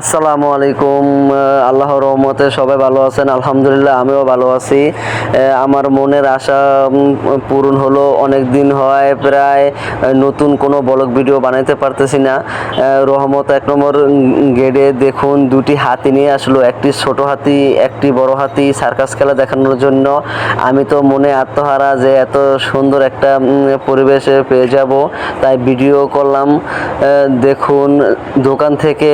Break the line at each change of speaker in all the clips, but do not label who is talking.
আসসালামু আলাইকুম আহ, আল্লাহর রহমতে সবাই ভালো আছেন আলহামদুলিল্লাহ আমিও ভালো আছি। আমার মনের আশা পূরণ হলো অনেক দিন হয় প্রায় নতুন কোনো ব্লগ ভিডিও বানাইতে পারতেছি না। রহমত এক নম্বর গেটে দেখুন দুটি হাতি নিয়ে আসলো একটি ছোট হাতি একটি বড় হাতি সার্কাস খেলা দেখানোর জন্য। আমি তো মনে আত্মহারা যে এত সুন্দর একটা পরিবেশে পেয়ে যাব তাই ভিডিও করলাম। দেখুন দোকান থেকে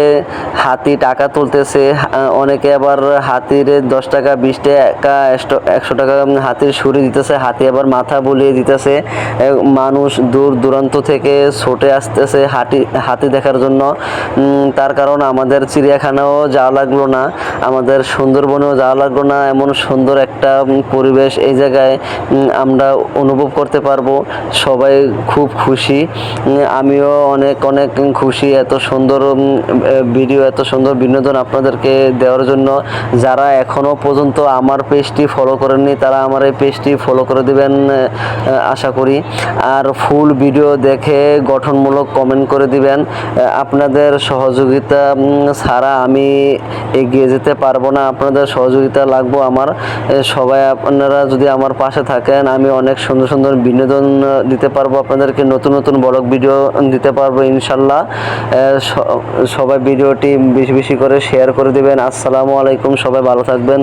হাতি টাকা তুলতেছে অনেকে আবার হাতির দশ টাকা, বিশ টাকা, একশো- টাকা হাতির সুরি দিতেছে, হাতি আবার মাথা বুলিয়ে দিতেছে। মানুষ দূর দূরান্ত থেকে ছুটে আসতেছে হাতি হাতি দেখার জন্য। তার কারণ আমাদের চিড়িয়াখানাও যাওয়া লাগল না, আমাদের সুন্দরবনেও যাওয়া লাগল না, এমন সুন্দর একটা পরিবেশ এই জায়গায় আমরা অনুভব করতে পারব। সবাই খুব খুশি। আমিও অনেক অনেক খুশি, এত সুন্দর ভিডিও, এত সুন্দর বিনোদন আপনাদেরকে দেওয়ার জন্য। যারা এখনও পর্যন্ত আমার পেজটি ফলো করেননি, তারা আমার এই পেজটি ফলো করে দিবেন আশা করি। আর ফুল ভিডিও দেখে গঠনমূলক কমেন্ট করে দিবেন। আপনাদের সহযোগিতা ছাড়া আমি এগিয়ে যেতে পারব না। আপনাদের সহযোগিতা লাগবো আমার। সবাই আপনারা যদি আমার পাশে থাকেন, আমি অনেক সুন্দর সুন্দর বিনোদন দিতে পারব। আপনাদেরকে নতুন নতুন ব্লগ ভিডিও দিতে পারব, ইনশাল্লাহ। সবাই ভিডিওটি বেশি বেশি করে শেয়ার করে দেবেন। আসসালামু আলাইকুম সবাই ভালো থাকবেন।